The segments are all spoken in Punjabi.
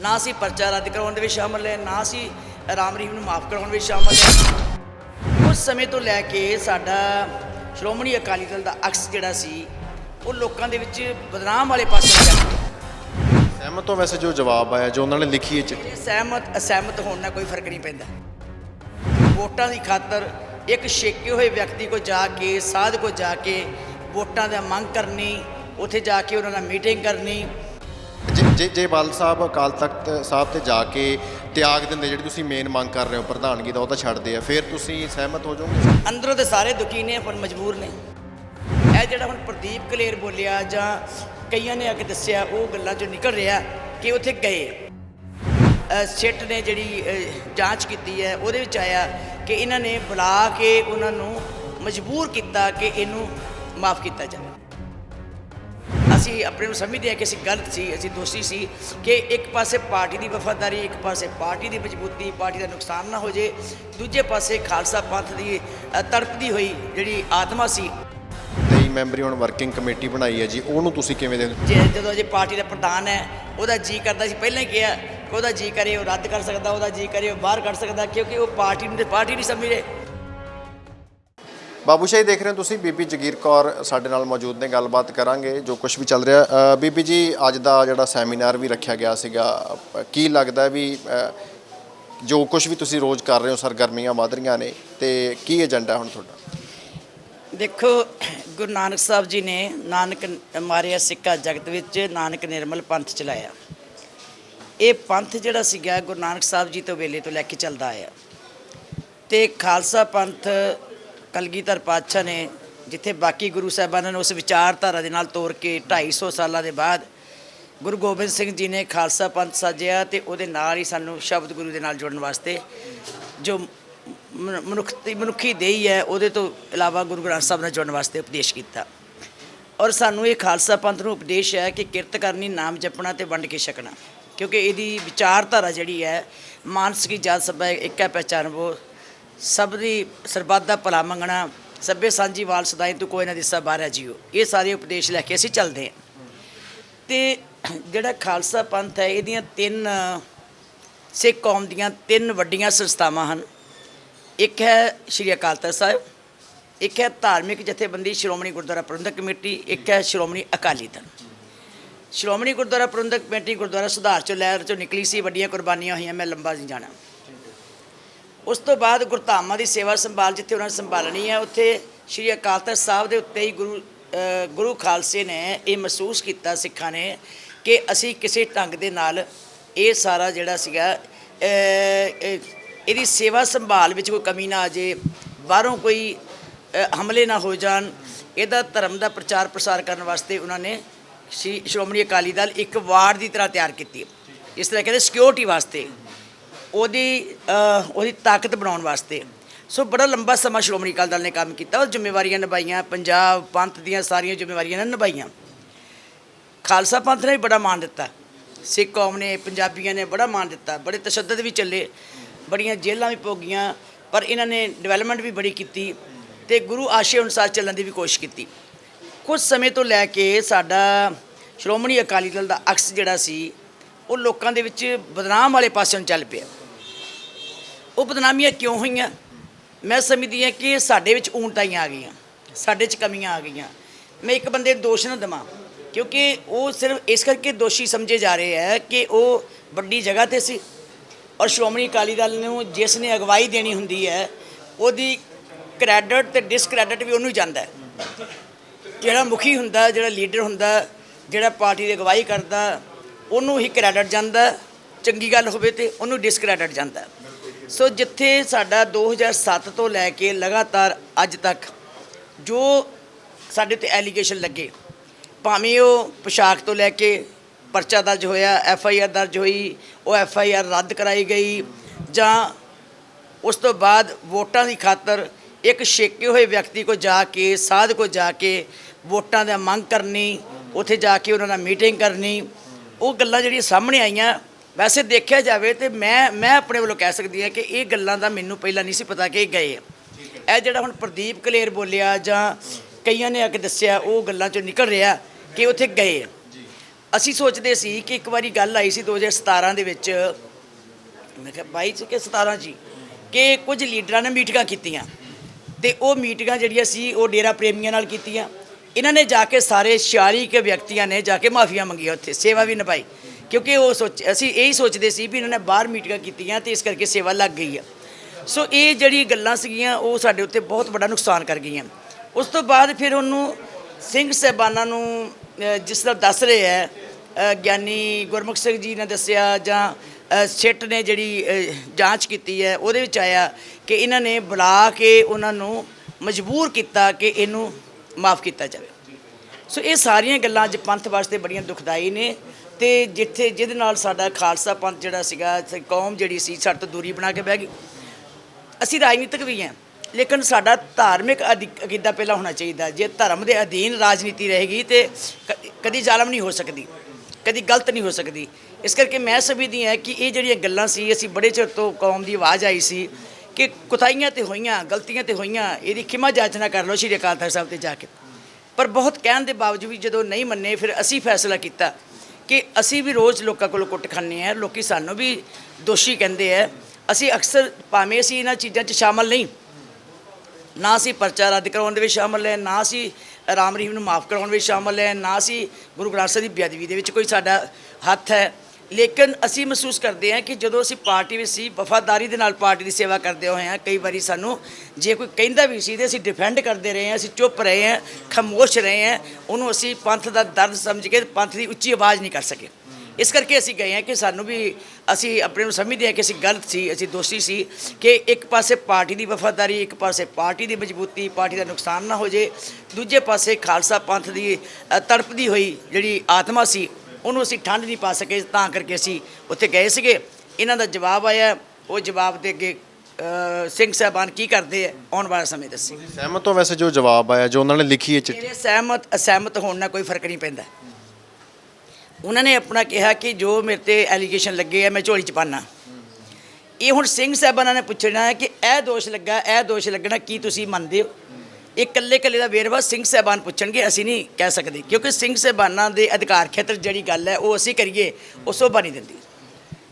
ਨਾ ਅਸੀਂ ਪਰਚਾ ਰੱਦ ਕਰਵਾਉਣ ਦੇ ਵਿੱਚ ਸ਼ਾਮਲ ਹੈ ਨਾ ਅਸੀਂ ਰਾਮ ਰਹੀਮ ਨੂੰ ਮਾਫ ਕਰਾਉਣ ਵਿੱਚ ਸ਼ਾਮਲ ਹੈ। ਉਸ ਸਮੇਂ ਤੋਂ ਲੈ ਕੇ ਸਾਡਾ ਸ਼੍ਰੋਮਣੀ ਅਕਾਲੀ ਦਲ ਦਾ ਅਕਸ ਜਿਹੜਾ ਸੀ ਉਹ ਲੋਕਾਂ ਦੇ ਵਿੱਚ ਬਦਨਾਮ ਵਾਲੇ ਪਾਸੇ ਗਿਆ ਸਹਿਮਤ ਹੋ ਵੈਸੇ ਜੋ ਜਵਾਬ ਆਇਆ ਜੋ ਉਹਨਾਂ ਨੇ ਲਿਖੀ ਹੈ ਚਿੱਠੀ। ਸਹਿਮਤ ਅਸਹਿਮਤ ਹੋਣ ਨਾਲ ਕੋਈ ਫ਼ਰਕ ਨਹੀਂ ਪੈਂਦਾ। ਵੋਟਾਂ ਦੀ ਖਾਤਰ ਇੱਕ ਛੇਕੇ ਹੋਏ ਵਿਅਕਤੀ ਕੋ ਜਾ ਕੇ ਸਾਧ ਕੋ ਜਾ ਕੇ ਵੋਟਾਂ ਦਾ ਮੰਗ ਕਰਨੀ ਉੱਥੇ ਜਾ ਕੇ ਉਹਨਾਂ ਨਾਲ ਮੀਟਿੰਗ ਕਰਨੀ ਜੇ- ਜੇ ਬਾਲ ਸਾਹਿਬ ਅਕਾਲ ਤਖਤ ਸਾਹਿਬ ਤੇ ਜਾ ਕੇ ਤਿਆਗ ਦਿੰਦੇ, ਜਿਹੜੀ ਤੁਸੀਂ ਮੇਨ ਮੰਗ ਕਰ ਰਹੇ ਹੋ ਪ੍ਰਧਾਨਗੀ ਦਾ, ਉਹ ਤਾਂ ਛੱਡਦੇ ਆ। ਫਿਰ ਤੁਸੀਂ ਸਹਿਮਤ ਹੋ ਜਾਓਗੇ? ਅੰਦਰੋਂ ਤੇ ਸਾਰੇ ਦੁਖੀ ਨੇ, ਪਰ ਮਜਬੂਰ ਨੇ। ਇਹ ਜਿਹੜਾ ਹੁਣ ਪ੍ਰਦੀਪ ਕਲੇਰ ਬੋਲਿਆ, ਜਾਂ ਕਈਆਂ ਨੇ ਆ ਕੇ ਦੱਸਿਆ, ਉਹ ਗੱਲਾਂ ਚੋਂ ਨਿਕਲ ਰਿਹਾ ਕਿ ਉੱਥੇ ਗਏ। ਸਿੱਟ ਨੇ ਜਿਹੜੀ ਜਾਂਚ ਕੀਤੀ ਹੈ, ਉਹਦੇ ਵਿੱਚ ਆਇਆ ਕਿ ਇਹਨਾਂ ਨੇ ਬੁਲਾ ਕੇ ਉਹਨਾਂ ਨੂੰ ਮਜਬੂਰ ਕੀਤਾ ਕਿ ਇਹਨੂੰ ਮਾਫ ਕੀਤਾ ਜਾਵੇ। ਅਸੀਂ ਆਪਣੇ ਨੂੰ ਸਮਝਦੇ ਹਾਂ ਕਿ ਅਸੀਂ ਗਲਤ ਸੀ ਅਸੀਂ ਦੋਸ਼ੀ ਸੀ ਕਿ ਇੱਕ ਪਾਸੇ ਪਾਰਟੀ ਦੀ ਵਫਾਦਾਰੀ ਇੱਕ ਪਾਸੇ ਪਾਰਟੀ ਦੀ ਮਜ਼ਬੂਤੀ ਪਾਰਟੀ ਦਾ ਨੁਕਸਾਨ ਨਾ ਹੋ ਜੇ ਦੂਜੇ ਪਾਸੇ ਖਾਲਸਾ ਪੰਥ ਦੀ ਤੜਪਦੀ ਹੋਈ ਜਿਹੜੀ ਆਤਮਾ ਸੀ 23 ਮੈਂਬਰੀ ਹੁਣ ਵਰਕਿੰਗ ਕਮੇਟੀ ਬਣਾਈ ਹੈ ਜੀ ਉਹਨੂੰ ਤੁਸੀਂ ਕਿਵੇਂ ਦੇਖਦੇ? ਜੇ ਜਦੋਂ ਜੇ ਪਾਰਟੀ ਦਾ ਪ੍ਰਧਾਨ ਹੈ ਉਹਦਾ ਜੀ ਕਰਦਾ ਸੀ ਪਹਿਲਾਂ ਹੀ ਕਿਹਾ ਉਹਦਾ ਜੀ ਕਰੇ ਉਹ ਰੱਦ ਕਰ ਸਕਦਾ ਉਹਦਾ ਜੀ ਕਰੇ ਉਹ ਬਾਹਰ ਕੱਢ ਸਕਦਾ ਕਿਉਂਕਿ ਉਹ ਪਾਰਟੀ ਨੂੰ ਤੇ ਪਾਰਟੀ ਨਹੀਂ ਸਮਝਦੇ ਬਾਬੂ ਸ਼ਾਹੀ ਦੇਖ ਰਹੇ ਹੋ ਤੁਸੀਂ ਬੀਬੀ ਜਗੀਰ ਕੌਰ ਸਾਡੇ ਨਾਲ ਮੌਜੂਦ ਨੇ, ਗੱਲਬਾਤ ਕਰਾਂਗੇ, ਜੋ ਕੁਝ ਵੀ ਚੱਲ ਰਿਹਾ। ਬੀਬੀ ਜੀ, ਅੱਜ ਦਾ ਜਿਹੜਾ ਸੈਮੀਨਾਰ ਵੀ ਰੱਖਿਆ ਗਿਆ ਸੀਗਾ ਕੀ ਲੱਗਦਾ ਵੀ ਜੋ ਕੁਝ ਵੀ ਤੁਸੀਂ ਰੋਜ਼ ਕਰ ਰਹੇ ਹੋ, ਸਰਗਰਮੀਆਂ ਵਧ ਰਹੀਆਂ ਨੇ, ਤੇ ਕੀ ਏਜੰਡਾ ਹੁਣ ਤੁਹਾਡਾ? ਦੇਖੋ, ਗੁਰੂ ਨਾਨਕ ਸਾਹਿਬ ਜੀ ਨੇ ਨਾਨਕ ਮਾਰਿਆ ਸਿੱਕਾ ਜਗਤ ਵਿੱਚ, ਨਾਨਕ ਨਿਰਮਲ ਪੰਥ ਚਲਾਇਆ। ਇਹ ਪੰਥ ਜਿਹੜਾ ਸੀਗਾ, ਗੁਰੂ ਨਾਨਕ ਸਾਹਿਬ ਜੀ ਤੋਂ ਵੇਲੇ ਤੋਂ ਲੈ ਕੇ ਚੱਲਦਾ ਆਇਆ। ਤੇ ਖਾਲਸਾ ਪੰਥ ਕਲਗੀਧਰ ਪਾਤਸ਼ਾਹ ਨੇ ਜਿੱਥੇ ਬਾਕੀ ਗੁਰੂ ਸਾਹਿਬਾਨਾਂ ਨੂੰ ਉਸ ਵਿਚਾਰਧਾਰਾ ਦੇ ਨਾਲ ਤੋਰ ਕੇ 250 ਸਾਲਾਂ ਦੇ ਬਾਅਦ ਗੁਰੂ ਗੋਬਿੰਦ ਸਿੰਘ ਜੀ ਨੇ ਖਾਲਸਾ ਪੰਥ ਸਾਜਿਆ ਤੇ ਉਹਦੇ ਨਾਲ ਹੀ ਸਾਨੂੰ ਸ਼ਬਦ ਗੁਰੂ ਦੇ ਨਾਲ ਜੁੜਨ ਵਾਸਤੇ ਜੋ ਮਨ- ਮਨੁੱਖਤੀ, ਮਨੁੱਖੀ ਦੇਹੀ ਹੈ, ਉਹਦੇ ਤੋਂ ਇਲਾਵਾ ਗੁਰੂ ਗ੍ਰੰਥ ਸਾਹਿਬ ਨਾਲ ਜੁੜਨ ਵਾਸਤੇ ਉਪਦੇਸ਼ ਕੀਤਾ। ਔਰ ਸਾਨੂੰ ਇਹ ਖਾਲਸਾ ਪੰਥ ਨੂੰ ਉਪਦੇਸ਼ ਹੈ ਕਿ ਕਿਰਤ ਕਰਨੀ, ਨਾਮ ਜਪਣਾ ਤੇ ਵੰਡ ਕੇ ਛਕਣਾ। ਕਿਉਂਕਿ ਇਹਦੀ ਵਿਚਾਰਧਾਰਾ ਜਿਹੜੀ ਹੈ, ਮਾਨਸਿਕ ਜਾਤ ਸਭਾ ਇੱਕ ਹੈ ਪਹਿਚਾਨਵੋ ਸਭ ਦੀ ਸਰਬੱਤ ਦਾ ਭਲਾ ਮੰਗਣਾ, ਸਭੇ ਸਾਂਝੀ ਵਾਲ ਸਦਾਈ ਤੂੰ ਕੋਈ ਨਾ ਦਿਸਾ ਬਾਹਰ ਜੀਓ। ਇਹ ਸਾਰੇ ਉਪਦੇਸ਼ ਲੈ ਕੇ ਅਸੀਂ ਚੱਲਦੇ ਹਾਂ। ਤੇ ਜਿਹੜਾ ਖਾਲਸਾ ਪੰਥ ਹੈ, ਇਹਦੀਆਂ ਤਿੰਨ, ਸਿੱਖ ਕੌਮ ਦੀਆਂ ਤਿੰਨ ਵੱਡੀਆਂ ਸੰਸਥਾਵਾਂ ਹਨ। ਇੱਕ ਹੈ ਸ਼੍ਰੀ ਅਕਾਲ ਤਖਤ ਸਾਹਿਬ, ਇੱਕ ਹੈ ਧਾਰਮਿਕ ਜਥੇਬੰਦੀ ਸ਼੍ਰੋਮਣੀ ਗੁਰਦੁਆਰਾ ਪ੍ਰਬੰਧਕ ਕਮੇਟੀ, ਇੱਕ ਹੈ ਸ਼੍ਰੋਮਣੀ ਅਕਾਲੀ ਦਲ। ਸ਼੍ਰੋਮਣੀ ਗੁਰਦੁਆਰਾ ਪ੍ਰਬੰਧਕ ਕਮੇਟੀ ਗੁਰਦੁਆਰਾ ਸੁਧਾਰ ਚੋਂ ਲਹਿਰ ਚੋਂ ਨਿਕਲੀ ਸੀ, ਵੱਡੀਆਂ ਕੁਰਬਾਨੀਆਂ ਹੋਈਆਂ, ਮੈਂ ਲੰਬਾ ਨਹੀਂ ਜਾਣਾ। ਉਸ ਤੋਂ ਬਾਅਦ ਗੁਰਧਾਮਾਂ ਦੀ ਸੇਵਾ ਸੰਭਾਲ ਜਿੱਥੇ ਉਹਨਾਂ ਨੇ ਸੰਭਾਲਣੀ ਹੈ, ਉੱਥੇ ਸ਼੍ਰੀ ਅਕਾਲ ਤਖਤ ਸਾਹਿਬ ਦੇ ਉੱਤੇ ਹੀ ਗੁਰੂ ਗੁਰੂ ਖਾਲਸੇ ਨੇ ਇਹ ਮਹਿਸੂਸ ਕੀਤਾ ਸਿੱਖਾਂ ਨੇ ਕਿ ਅਸੀਂ ਕਿਸੇ ਢੰਗ ਦੇ ਨਾਲ ਇਹ ਸਾਰਾ ਜਿਹੜਾ ਸੀਗਾ ਇਹਦੀ ਸੇਵਾ ਸੰਭਾਲ ਵਿੱਚ ਕੋਈ ਕਮੀ ਨਾ ਆ ਜੇ ਬਾਹਰੋਂ ਕੋਈ ਹਮਲੇ ਨਾ ਹੋ ਜਾਣ, ਇਹਦਾ ਧਰਮ ਦਾ ਪ੍ਰਚਾਰ ਪ੍ਰਸਾਰ ਕਰਨ ਵਾਸਤੇ ਉਹਨਾਂ ਨੇ ਸ਼੍ਰੀ ਸ਼੍ਰੋਮਣੀ ਅਕਾਲੀ ਦਲ ਇੱਕ ਵਾਰਡ ਦੀ ਤਰ੍ਹਾਂ ਤਿਆਰ ਕੀਤੀ ਇਸ ਤਰ੍ਹਾਂ ਕਹਿੰਦੇ ਸਿਕਿਉਰਿਟੀ ਵਾਸਤੇ। ਉਹਦੀ ਉਹਦੀ ਤਾਕਤ ਬਣਾਉਣ ਵਾਸਤੇ। ਸੋ ਬੜਾ ਲੰਬਾ ਸਮਾਂ ਸ਼੍ਰੋਮਣੀ ਅਕਾਲੀ ਦਲ ਨੇ ਕੰਮ ਕੀਤਾ ਉਹ ਜ਼ਿੰਮੇਵਾਰੀਆਂ ਨਿਭਾਈਆਂ, ਪੰਜਾਬ ਪੰਥ ਦੀਆਂ ਸਾਰੀਆਂ ਜ਼ਿੰਮੇਵਾਰੀਆਂ ਨੇ ਨਿਭਾਈਆਂ। ਖਾਲਸਾ ਪੰਥ ਨੇ ਵੀ ਬੜਾ ਮਾਣ ਦਿੱਤਾ। ਸਿੱਖ ਕੌਮ ਨੇ, ਪੰਜਾਬੀਆਂ ਨੇ ਬੜਾ ਮਾਣ ਦਿੱਤਾ। ਬੜੇ ਤਸ਼ੱਦਦ ਵੀ ਚੱਲੇ, ਬੜੀਆਂ ਜੇਲ੍ਹਾਂ ਵੀ ਭੋਗੀਆਂ ਪਰ ਇਹਨਾਂ ਨੇ ਡਿਵੈਲਪਮੈਂਟ ਵੀ ਬੜੀ ਕੀਤੀ ਤੇ ਗੁਰੂ ਆਸ਼ੇ ਅਨੁਸਾਰ ਚੱਲਣ ਦੀ ਵੀ ਕੋਸ਼ਿਸ਼ ਕੀਤੀ। ਕੁਝ ਸਮੇਂ ਤੋਂ ਲੈ ਕੇ ਸਾਡਾ ਸ਼੍ਰੋਮਣੀ ਅਕਾਲੀ ਦਲ ਦਾ ਅਕਸ ਜਿਹੜਾ ਸੀ, ਉਹ ਲੋਕਾਂ ਦੇ ਵਿੱਚ ਬਦਨਾਮ ਵਾਲੇ ਪਾਸੇ ਨੂੰ ਚੱਲ ਪਿਆ। ਉਹ ਬਦਨਾਮੀਆਂ ਕਿਉਂ ਹੋਈਆਂ? ਮੈਂ ਸਮਝਦੀ ਹਾਂ ਕਿ ਸਾਡੇ ਵਿੱਚ ਊਣਤਾਈਆਂ ਆ ਗਈਆਂ, ਸਾਡੇ 'ਚ ਕਮੀਆਂ ਆ ਗਈਆਂ। ਮੈਂ ਇੱਕ ਬੰਦੇ ਨੂੰ ਦੋਸ਼ ਨਾ ਦਵਾਂ, ਕਿਉਂਕਿ ਉਹ ਸਿਰਫ ਇਸ ਕਰਕੇ ਦੋਸ਼ੀ ਸਮਝੇ ਜਾ ਰਹੇ ਹੈ ਕਿ ਉਹ ਵੱਡੀ ਜਗ੍ਹਾ ਤੇ ਸੀ ਔਰ ਸ਼੍ਰੋਮਣੀ ਅਕਾਲੀ ਦਲ ਨੂੰ ਜਿਸ ਨੇ ਅਗਵਾਈ ਦੇਣੀ ਹੁੰਦੀ ਹੈ, ਉਹਦੀ ਕ੍ਰੈਡਿਟ ਤੇ ਡਿਸਕ੍ਰੈਡਿਟ ਵੀ ਉਹਨੂੰ ਜਾਂਦਾ ਜਿਹੜਾ ਮੁਖੀ ਹੁੰਦਾ, ਜਿਹੜਾ ਲੀਡਰ ਹੁੰਦਾ, ਜਿਹੜਾ ਪਾਰਟੀ ਦੀ ਅਗਵਾਈ ਕਰਦਾ, ਉਹਨੂੰ ਹੀ ਕ੍ਰੈਡਿਟ ਜਾਂਦਾ, ਚੰਗੀ ਗੱਲ ਹੋਵੇ ਤੇ ਉਹਨੂੰ ਡਿਸਕ੍ਰੈਡਿਟ ਜਾਂਦਾ ਸੋ ਜਿੱਥੇ ਸਾਡਾ 2007 ਤੋਂ ਲੈ ਕੇ ਲਗਾਤਾਰ ਅੱਜ ਤੱਕ ਜੋ ਸਾਡੇ ਤੇ ਐਲੀਗੇਸ਼ਨ ਲੱਗੇ, ਭਾਵੇਂ ਉਹ ਪੋਸ਼ਾਕ ਤੋਂ ਲੈ ਕੇ ਪਰਚਾ ਦਰਜ ਹੋਇਆ ਐਫ ਆਈ ਆਰ ਦਰਜ ਹੋਈ, ਉਹ ਐਫ ਆਈ ਆਰ ਰੱਦ ਕਰਾਈ ਗਈ, ਜਾਂ ਉਸ ਤੋਂ ਬਾਅਦ ਵੋਟਾਂ ਦੀ ਖਾਤਰ ਇੱਕ ਛੇਕੇ ਹੋਏ ਵਿਅਕਤੀ ਕੋ ਜਾ ਕੇ, ਸਾਧ ਕੋ ਜਾ ਕੇ ਵੋਟਾਂ ਦਾ ਮੰਗ ਕਰਨੀ, ਉੱਥੇ ਜਾ ਕੇ ਉਹਨਾਂ ਨਾਲ ਮੀਟਿੰਗ ਕਰਨੀ, ਉਹ ਗੱਲਾਂ ਜਿਹੜੀਆਂ ਸਾਹਮਣੇ ਆਈਆਂ ਵੈਸੇ ਦੇਖਿਆ ਜਾਵੇ ਤੇ ਮੈਂ ਮੈਂ ਆਪਣੇ ਵੱਲੋਂ ਕਹਿ ਸਕਦੀ ਹਾਂ ਕਿ ਇਹ ਗੱਲਾਂ ਦਾ ਮੈਨੂੰ ਪਹਿਲਾਂ ਨਹੀਂ ਸੀ ਪਤਾ ਕਿ ਇਹ ਗਏ ਆ। ਇਹ ਜਿਹੜਾ ਹੁਣ ਪ੍ਰਦੀਪ ਕਲੇਰ ਬੋਲਿਆ ਜਾਂ ਕਈਆਂ ਨੇ ਆ ਕੇ ਦੱਸਿਆ, ਉਹ ਗੱਲਾਂ ਚੋਂ ਨਿਕਲ ਰਿਹਾ ਕਿ ਉੱਥੇ ਗਏ ਆ। ਅਸੀਂ ਸੋਚਦੇ ਸੀ ਕਿ ਇੱਕ ਵਾਰੀ ਗੱਲ ਆਈ ਸੀ 2017 ਦੇ ਵਿੱਚ। ਮੈਂ ਕਿਹਾ 22 ਚ ਕਿ 17 ਜੀ, ਕਿ ਕੁਝ ਲੀਡਰਾਂ ਨੇ ਮੀਟਿੰਗਾਂ ਕੀਤੀਆਂ ਤੇ ਉਹ ਮੀਟਿੰਗਾਂ ਜਿਹੜੀਆਂ ਸੀ, ਉਹ ਡੇਰਾ ਪ੍ਰੇਮੀਆਂ ਨਾਲ ਕੀਤੀਆਂ। ਇਹਨਾਂ ਨੇ ਜਾ ਕੇ ਸਾਰੇ 46 ਕੇ ਵਿਅਕਤੀਆਂ ਨੇ ਜਾ ਕੇ ਮਾਫੀਆਂ ਮੰਗੀਆਂ ਉੱਥੇ, ਸੇਵਾ ਵੀ ਨਿਭਾਈ। ਕਿਉਂਕਿ ਉਹ ਸੋਚ ਅਸੀਂ ਇਹੀ ਸੋਚਦੇ ਸੀ ਵੀ ਇਹਨਾਂ ਨੇ ਬਾਹਰ ਮੀਟਿੰਗਾਂ ਕੀਤੀਆਂ ਤੇ ਇਸ ਕਰਕੇ ਸੇਵਾ ਲੱਗ ਗਈ ਆ। ਸੋ ਇਹ ਜਿਹੜੀ ਗੱਲਾਂ ਸੀਗੀਆਂ, ਉਹ ਸਾਡੇ ਉੱਤੇ ਬਹੁਤ ਵੱਡਾ ਨੁਕਸਾਨ ਕਰ ਗਈਆਂ। ਉਸ ਤੋਂ ਬਾਅਦ ਫਿਰ ਉਹਨੂੰ ਸਿੰਘ ਸਾਹਿਬਾਨਾਂ ਨੂੰ ਜਿਸ ਤਰ੍ਹਾਂ ਦੱਸ ਰਹੇ ਹੈ ਗਿਆਨੀ ਗੁਰਮੁਖ ਸਿੰਘ ਜੀ ਨੇ ਦੱਸਿਆ ਜਾਂ ਸਿੱਟ ਨੇ ਜਿਹੜੀ ਜਾਂਚ ਕੀਤੀ ਹੈ, ਉਹਦੇ ਵਿੱਚ ਆਇਆ ਕਿ ਇਹਨਾਂ ਨੇ ਬੁਲਾ ਕੇ ਉਹਨਾਂ ਨੂੰ ਮਜਬੂਰ ਕੀਤਾ ਕਿ ਇਹਨੂੰ ਮਾਫ ਕੀਤਾ ਜਾਵੇ। ਸੋ ਇਹ ਸਾਰੀਆਂ ਗੱਲਾਂ ਅੱਜ ਪੰਥ ਵਾਸਤੇ ਬੜੀਆਂ ਦੁਖਦਾਈ ਨੇ। ਤੇ ਜਿੱਥੇ ਜਿਹਦੇ ਨਾਲ ਸਾਡਾ ਖਾਲਸਾ ਪੰਥ ਜਿਹੜਾ ਸੀਗਾ ਕੌਮ ਜਿਹੜੀ ਸੀ, ਸਾਡੇ ਤੋਂ ਦੂਰੀ ਬਣਾ ਕੇ ਬਹਿ ਗਈ। ਅਸੀਂ ਰਾਜਨੀਤਿਕ ਵੀ ਹਾਂ, ਲੇਕਿਨ ਸਾਡਾ ਧਾਰਮਿਕ ਅਧਿ- ਅਕੀਦਾ ਪਹਿਲਾਂ ਹੋਣਾ ਚਾਹੀਦਾ। ਜੇ ਧਰਮ ਦੇ ਅਧੀਨ ਰਾਜਨੀਤੀ ਰਹੇਗੀ ਤੇ ਕ- ਕਦੀ ਜ਼ਾਲਮ ਨਹੀਂ ਹੋ ਸਕਦੀ, ਕਦੀ ਗਲਤ ਨਹੀਂ ਹੋ ਸਕਦੀ। ਇਸ ਕਰਕੇ ਮੈਂ ਸਮਝਦੀ ਹਾਂ ਕਿ ਇਹ ਜਿਹੜੀਆਂ ਗੱਲਾਂ ਸੀ, ਅਸੀਂ ਬੜੇ ਚਿਰ ਤੋਂ ਕੌਮ ਦੀ ਆਵਾਜ਼ ਆਈ ਸੀ ਕਿ ਕੁਤਾਈਆਂ ਤੇ ਹੋਈਆਂ, ਗਲਤੀਆਂ ਤੇ ਹੋਈਆਂ, ਇਹਦੀ ਖਿਮਾ ਜਾਚਨਾ ਕਰ ਲਓ ਸ਼੍ਰੀ ਅਕਾਲ ਤਖਤ ਸਾਹਿਬ ਤੇ ਜਾ ਕੇ। ਪਰ ਬਹੁਤ ਕਹਿਣ ਦੇ ਬਾਵਜੂਦ ਵੀ ਜਦੋਂ ਨਹੀਂ ਮੰਨੇ, ਫਿਰ ਅਸੀਂ ਫੈਸਲਾ ਕੀਤਾ ਕਿ ਅਸੀਂ ਵੀ ਰੋਜ਼ ਲੋਕਾਂ ਕੋਲੋਂ ਕੁੱਟ ਖਾਂਦੇ ਆ ਲੋਕੀ ਸਾਨੂੰ ਵੀ ਦੋਸ਼ੀ ਕਹਿੰਦੇ ਆ। ਅਸੀਂ ਅਕਸਰ ਭਾਵੇਂ ਅਸੀਂ ਇਹਨਾਂ ਚੀਜ਼ਾਂ 'ਚ ਸ਼ਾਮਲ ਨਹੀਂ, ਨਾ ਅਸੀਂ ਪਰਚਾ ਰੱਦ ਕਰਾਉਣ ਦੇ ਵਿੱਚ ਸ਼ਾਮਲ ਹੈ, ਨਾ ਅਸੀਂ ਰਾਮ ਰਹੀਮ ਨੂੰ ਮਾਫ ਕਰਾਉਣ ਵਿੱਚ ਸ਼ਾਮਲ ਹੈ, ਨਾ ਅਸੀਂ ਗੁਰੂ ਗ੍ਰੰਥ ਸਾਹਿਬ ਦੀ ਬੇਅਦਬੀ ਦੇ ਵਿੱਚ ਕੋਈ ਸਾਡਾ ਹੱਥ ਹੈ। ਲੇਕਿਨ ਅਸੀਂ ਮਹਿਸੂਸ ਕਰਦੇ ਹਾਂ ਕਿ ਜਦੋਂ ਅਸੀਂ ਪਾਰਟੀ ਵਿੱਚ ਸੀ, ਵਫਾਦਾਰੀ ਦੇ ਨਾਲ ਪਾਰਟੀ ਦੀ ਸੇਵਾ ਕਰਦੇ ਹੋਏ ਹਾਂ, ਕਈ ਵਾਰੀ ਸਾਨੂੰ ਜੇ ਕੋਈ ਕਹਿੰਦਾ ਵੀ ਸੀ ਤੇ ਅਸੀਂ ਡਿਫੈਂਡ ਕਰਦੇ ਰਹੇ ਹਾਂ, ਅਸੀਂ ਚੁੱਪ ਰਹੇ ਹਾਂ, ਖਾਮੋਸ਼ ਰਹੇ ਹਾਂ, ਉਹਨੂੰ ਅਸੀਂ ਪੰਥ ਦਾ ਦਰਦ ਸਮਝ ਕੇ ਪੰਥ ਦੀ ਉੱਚੀ ਆਵਾਜ਼ ਨਹੀਂ ਕਰ ਸਕੇ। ਇਸ ਕਰਕੇ ਅਸੀਂ ਗਏ ਹਾਂ ਕਿ ਸਾਨੂੰ ਵੀ ਅਸੀਂ ਆਪਣੇ ਨੂੰ ਸਮਝਦੇ ਹਾਂ ਕਿ ਅਸੀਂ ਗਲਤ ਸੀ, ਅਸੀਂ ਦੋਸ਼ੀ ਸੀ ਕਿ ਇੱਕ ਪਾਸੇ ਪਾਰਟੀ ਦੀ ਵਫਾਦਾਰੀ, ਇੱਕ ਪਾਸੇ ਪਾਰਟੀ ਦੀ ਮਜ਼ਬੂਤੀ, ਪਾਰਟੀ ਦਾ ਨੁਕਸਾਨ ਨਾ ਹੋ ਜੇ ਦੂਜੇ ਪਾਸੇ ਖਾਲਸਾ ਪੰਥ ਦੀ ਤੜਪਦੀ ਹੋਈ ਜਿਹੜੀ ਆਤਮਾ ਸੀ ਉਹਨੂੰ ਅਸੀਂ ਠੰਡ ਨਹੀਂ ਪਾ ਸਕੇ ਤਾਂ ਕਰਕੇ ਅਸੀਂ ਉੱਥੇ ਗਏ ਸੀਗੇ। ਇਹਨਾਂ ਦਾ ਜਵਾਬ ਆਇਆ ਉਹ ਜਵਾਬ ਦੇ ਅੱਗੇ ਸਿੰਘ ਸਾਹਿਬਾਨ ਕੀ ਕਰਦੇ ਆ ਆਉਣ ਵਾਲਾ ਸਮੇਂ ਦੱਸੀ ਸਹਿਮਤ ਹੋ ਵੈਸੇ ਜੋ ਜਵਾਬ ਆਇਆ ਜੋ ਉਹਨਾਂ ਨੇ ਲਿਖੀ ਹੈ ਚਿੱਠੀ? ਮੇਰੇ ਸਹਿਮਤ ਅਸਹਿਮਤ ਹੋਣ ਨਾਲ ਕੋਈ ਫ਼ਰਕ ਨਹੀਂ ਪੈਂਦਾ। ਉਹਨਾਂ ਨੇ ਆਪਣਾ ਕਿਹਾ ਕਿ ਜੋ ਮੇਰੇ ਤੇ ਐਲੀਗੇਸ਼ਨ ਲੱਗੇ ਆ ਮੈਂ ਝੋਲੀ ਚ ਪਾਣਾ ਇਹ ਹੁਣ ਸਿੰਘ ਸਾਹਿਬਾਨਾਂ ਨੇ ਪੁੱਛਣਾ ਹੈ ਕਿ ਇਹ ਦੋਸ਼ ਲੱਗਾ ਇਹ ਦੋਸ਼ ਲੱਗਣਾ ਕੀ ਤੁਸੀਂ ਮੰਨਦੇ ਹੋ? ਇਹ ਇਕੱਲੇ ਇਕੱਲੇ ਦਾ ਵੇਰਵਾ ਸਿੰਘ ਸਾਹਿਬਾਨ ਪੁੱਛਣਗੇ ਅਸੀਂ ਨਹੀਂ ਕਹਿ ਸਕਦੇ। ਕਿਉਂਕਿ ਸਿੰਘ ਸਾਹਿਬਾਨਾਂ ਦੇ ਅਧਿਕਾਰ ਖੇਤਰ ਜਿਹੜੀ ਗੱਲ ਹੈ ਉਹ ਅਸੀਂ ਕਰੀਏ ਉਹ ਸੋਭਾ ਨਹੀਂ ਦਿੰਦੀ।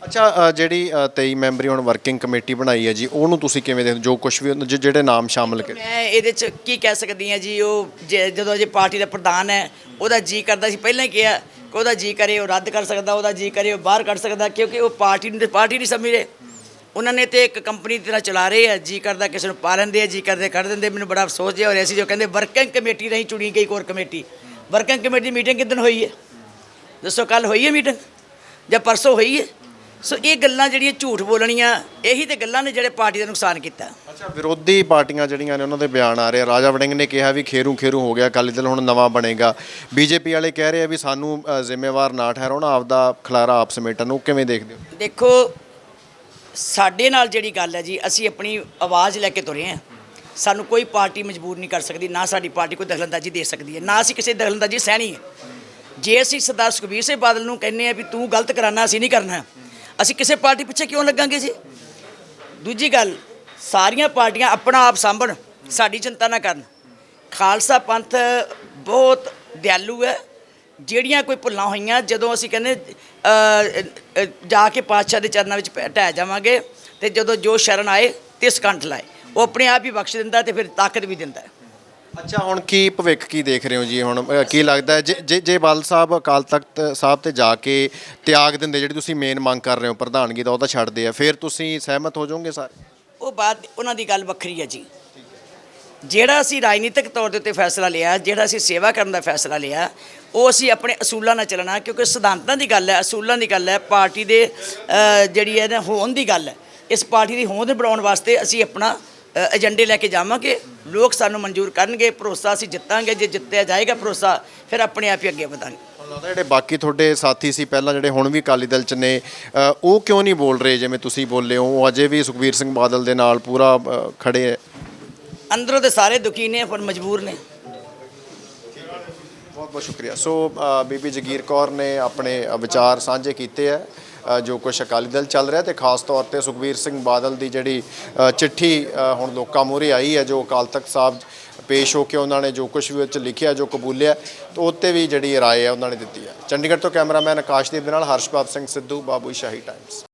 ਅੱਛਾ ਅ, ਜਿਹੜੀ ਅ, 23 ਮੈਂਬਰੀ ਹੁਣ ਵਰਕਿੰਗ ਕਮੇਟੀ ਬਣਾਈ ਹੈ ਜੀ ਉਹਨੂੰ ਤੁਸੀਂ ਕਿਵੇਂ ਦੇਖਦੇ ਹੋ? ਜੋ ਕੁਝ ਵੀ ਜ- ਜਿਹੜੇ ਨਾਮ ਸ਼ਾਮਲ ਕਰ ਮੈਂ ਇਹਦੇ ਚ ਕੀ ਕਹਿ ਸਕਦੀ ਹਾਂ ਜੀ ਉਹ ਜੇ- ਜਦੋਂ ਅਜੇ ਪਾਰਟੀ ਦਾ ਪ੍ਰਧਾਨ ਹੈ ਉਹਦਾ ਜੀ ਕਰਦਾ ਸੀ ਪਹਿਲਾਂ ਹੀ ਕਿਹਾ ਕਿ ਉਹਦਾ ਜੀ ਕਰੇ ਉਹ ਰੱਦ ਕਰ ਸਕਦਾ ਉਹਦਾ ਜੀ ਕਰੇ ਉਹ ਬਾਹਰ ਕੱਢ ਸਕਦਾ ਕਿਉਂਕਿ ਉਹ ਪਾਰਟੀ ਨੂੰ ਤੇ ਪਾਰਟੀ ਨਹੀਂ ਸਮਝ ਰਹੇ। ਉਹਨਾਂ ਨੇ ਤੇ ਇੱਕ ਕੰਪਨੀ ਦੀ ਤਰ੍ਹਾਂ ਚਲਾ ਰਹੇ ਆ ਜੀ ਕਰਦਾ ਕਿਸੇ ਨੂੰ ਪਾ ਲੈਂਦੇ ਆ ਜੀ ਕਰਦੇ ਕੱਢ ਦਿੰਦੇ ਮੈਨੂੰ ਬੜਾ ਅਫਸੋਸ ਜਿਹਾ ਹੋ ਰਿਹਾ ਸੀ ਜੋ ਕਹਿੰਦੇ ਵਰਕਿੰਗ ਕਮੇਟੀ ਨਹੀਂ ਚੁਣੀ ਗਈ core committee. Working committee meeting ਕਿਦਨ ਹੋਈ ਹੈ? ਦੱਸੋ ਕੱਲ ਹੋਈ ਹੈ ਮੀਟਿੰਗ ਜਾਂ ਪਰਸੋਂ ਹੋਈ ਹੈ? ਸੋ ਇਹ ਗੱਲਾਂ ਜਿਹੜੀਆਂ ਝੂਠ ਬੋਲਣੀਆਂ ਇਹੀ ਤੇ ਗੱਲਾਂ ਨੇ ਜਿਹੜੇ ਪਾਰਟੀ ਦਾ ਨੁਕਸਾਨ ਕੀਤਾ। ਅੱਛਾ ਵਿਰੋਧੀ ਪਾਰਟੀਆਂ ਜਿਹੜੀਆਂ ਨੇ ਉਹਨਾਂ ਦੇ ਬਿਆਨ ਆ ਰਹੇ ਆ। ਰਾਜਾ ਵੜਿੰਗ ਨੇ ਕਿਹਾ ਵੀ ਖੇਰੂ ਖੇਰੂ ਹੋ ਗਿਆ ਅਕਾਲੀ ਦਲ ਹੁਣ ਨਵਾਂ ਬਣੇਗਾ। ਬੀਜੇਪੀ ਵਾਲੇ ਕਹਿ ਰਹੇ ਆ ਵੀ ਸਾਨੂੰ ਜ਼ਿੰਮੇਵਾਰ ਨਾ ਠਹਿਰਾਉਣਾ ਆਪਦਾ ਖਲਾਰਾ ਆਪ ਸਮੇਟਣ ਨੂੰ। ਕਿਵੇਂ ਦੇਖਦੇ ਹੋ? ਦੇਖੋ ਸਾਡੇ ਨਾਲ ਜਿਹੜੀ ਗੱਲ ਹੈ ਜੀ, ਅਸੀਂ ਆਪਣੀ ਆਵਾਜ਼ ਲੈ ਕੇ ਤੁਰੇ ਹਾਂ। ਸਾਨੂੰ ਕੋਈ ਪਾਰਟੀ ਮਜਬੂਰ ਨਹੀਂ ਕਰ ਸਕਦੀ, ਨਾ ਸਾਡੀ ਪਾਰਟੀ ਕੋਈ ਦਖਲਅੰਦਾਜ਼ੀ ਦੇ ਸਕਦੀ ਹੈ, ਨਾ ਅਸੀਂ ਕਿਸੇ ਦੀ ਦਖਲਅੰਦਾਜ਼ੀ ਸਹਿਣੀ ਹੈ। ਜੇ ਅਸੀਂ ਸਰਦਾਰ ਸੁਖਬੀਰ ਸਿੰਘ ਬਾਦਲ ਨੂੰ ਕਹਿੰਨੇ ਆ ਵੀ ਤੂੰ ਗਲਤ ਕਰਾਨਾ, ਅਸੀਂ ਨਹੀਂ ਕਰਨਾ। ਅਸੀਂ ਕਿਸੇ ਪਾਰਟੀ ਪਿੱਛੇ ਕਿਉਂ ਲੱਗਾਂਗੇ ਜੀ? ਦੂਜੀ ਗੱਲ, ਸਾਰੀਆਂ ਪਾਰਟੀਆਂ ਆਪਣਾ ਆਪ ਸਾਂਭਣ, ਸਾਡੀ ਚਿੰਤਾ ਨਾ ਕਰਨ। ਖਾਲਸਾ ਪੰਥ ਬਹੁਤ ਦਿਆਲੂ ਹੈ। ਜਿਹੜੀਆਂ ਕੋਈ ਭੁੱਲਾਂ ਹੋਈਆਂ ਜਦੋਂ ਅਸੀਂ ਕਹਿੰਦੇ ਜਾ ਕੇ ਪਾਤਸ਼ਾਹ ਦੇ ਚਰਨਾਂ ਵਿੱਚ ਢਹਿ ਜਾਵਾਂਗੇ ਤੇ ਜਦੋਂ ਜੋ ਸ਼ਰਨ ਆਏ ਤਿਸ ਕੰਠ ਲਾਏ। ਉਹ ਆਪਣੇ ਆਪ ਹੀ ਬਖਸ਼ ਦਿੰਦਾ ਤੇ ਫਿਰ ਤਾਕਤ ਵੀ ਦਿੰਦਾ। ਹੈ ਅੱਛਾ ਹੁਣ ਕੀ ਭਵਿੱਖ ਕੀ ਦੇਖ ਰਹੇ ਹੋ ਜੀ ਹੁਣ? ਕੀ ਲੱਗਦਾ ਜੇ ਜੇ- ਜੇ ਬਾਦਲ ਸਾਹਿਬ ਅਕਾਲ ਤਖਤ ਸਾਹਿਬ ਤੇ ਜਾ ਕੇ ਤਿਆਗ ਦਿੰਦੇ ਜਿਹੜੀ ਤੁਸੀਂ ਮੇਨ ਮੰਗ ਕਰ ਰਹੇ ਹੋ ਪ੍ਰਧਾਨਗੀ ਦਾ ਉਹ ਤਾਂ ਛੱਡਦੇ ਆ। ਫਿਰ ਤੁਸੀਂ ਸਹਿਮਤ ਹੋ ਜਾਓਗੇ ਸਾਰੇ? ਉਹ ਬਾਤ ਉਹਨਾਂ ਦੀ ਗੱਲ ਵੱਖਰੀ ਹੈ ਜੀ। ਜਿਹੜਾ ਅਸੀਂ ਰਾਜਨੀਤਿਕ ਤੌਰ ਦੇ ਉੱਤੇ ਫੈਸਲਾ ਲਿਆ ਜਿਹੜਾ ਅਸੀਂ ਸੇਵਾ ਕਰਨ ਦਾ ਫੈਸਲਾ ਲਿਆ ਉਹ ਅਸੀਂ ਆਪਣੇ ਅਸੂਲਾਂ ਨਾਲ ਚੱਲਣਾ ਕਿਉਂਕਿ ਸਿਧਾਂਤਾਂ ਦੀ ਗੱਲ ਹੈ ਅਸੂਲਾਂ ਦੀ ਗੱਲ ਹੈ ਪਾਰਟੀ ਦੇ ਜਿਹੜੀ ਹੈ ਨਾ ਹੋਂਦ ਦੀ ਗੱਲ ਹੈ। ਇਸ ਪਾਰਟੀ ਦੀ ਹੋਂਦ ਬਣਾਉਣ ਵਾਸਤੇ ਅਸੀਂ ਆਪਣਾ ਏਜੰਡੇ ਲੈ ਕੇ ਜਾਵਾਂਗੇ। ਲੋਕ ਸਾਨੂੰ ਮਨਜ਼ੂਰ ਕਰਨਗੇ ਭਰੋਸਾ ਅਸੀਂ ਜਿੱਤਾਂਗੇ ਜੇ ਜਿੱਤਿਆ ਜਾਏਗਾ ਭਰੋਸਾ ਫਿਰ ਆਪਣੇ ਆਪ ਹੀ ਅੱਗੇ ਵਧਾਂਗੇ। ਹੁਣ ਲੱਗਦਾ ਜਿਹੜੇ ਬਾਕੀ ਤੁਹਾਡੇ ਸਾਥੀ ਸੀ ਪਹਿਲਾਂ ਜਿਹੜੇ ਹੁਣ ਵੀ ਅਕਾਲੀ ਦਲ ਚ ਨੇ ਉਹ ਕਿਉਂ ਨਹੀਂ ਬੋਲ ਰਹੇ ਜਿਵੇਂ ਤੁਸੀਂ ਬੋਲੇ ਹੋ? ਉਹ ਅਜੇ ਵੀ ਸੁਖਬੀਰ ਸਿੰਘ ਬਾਦਲ ਦੇ ਨਾਲ ਪੂਰਾ ਖੜੇ ਹੈ। ਅੰਦਰੋਂ ਤੇ ਸਾਰੇ ਦੁਖੀ ਨੇ ਪਰ ਮਜਬੂਰ ਨੇ। ਬਹੁਤ ਬਹੁਤ ਸ਼ੁਕਰੀਆ। ਸੋ ਬੀਬੀ ਜਗੀਰ ਕੌਰ ਨੇ ਆਪਣੇ ਵਿਚਾਰ ਸਾਂਝੇ ਕੀਤੇ ਹੈ ਜੋ ਕੁਛ ਅਕਾਲੀ ਦਲ ਚੱਲ ਰਿਹਾ ਤੇ ਖਾਸ ਤੌਰ ਤੇ ਸੁਖਬੀਰ ਸਿੰਘ ਬਾਦਲ ਦੀ ਜਿਹੜੀ ਚਿੱਠੀ ਹੁਣ ਲੋਕਾਂ ਮੂਹਰੇ ਆਈ ਹੈ, ਜੋ ਅਕਾਲ ਤਖਤ ਸਾਹਿਬ ਪੇਸ਼ ਹੋ ਕੇ ਉਹਨਾਂ ਨੇ ਜੋ ਕੁਝ ਵੀ ਉਹ 'ਚ ਲਿਖਿਆ, ਜੋ ਕਬੂਲਿਆ, ਤੇ ਉੱਤੇ ਵੀ ਜਿਹੜੀ ਰਾਏ ਹੈ, ਉਹਨਾਂ ਨੇ ਦਿੱਤੀ ਹੈ। ਚੰਡੀਗੜ੍ਹ ਤੋਂ ਕੈਮਰਾਮੈਨ ਆਕਾਸ਼ਦੀਪ ਦੇ ਨਾਲ ਹਰਸ਼ਪਾਲ ਸਿੰਘ ਸਿੱਧੂ, ਬਾਬੂ ਸ਼ਾਹੀ ਟਾਈਮਸ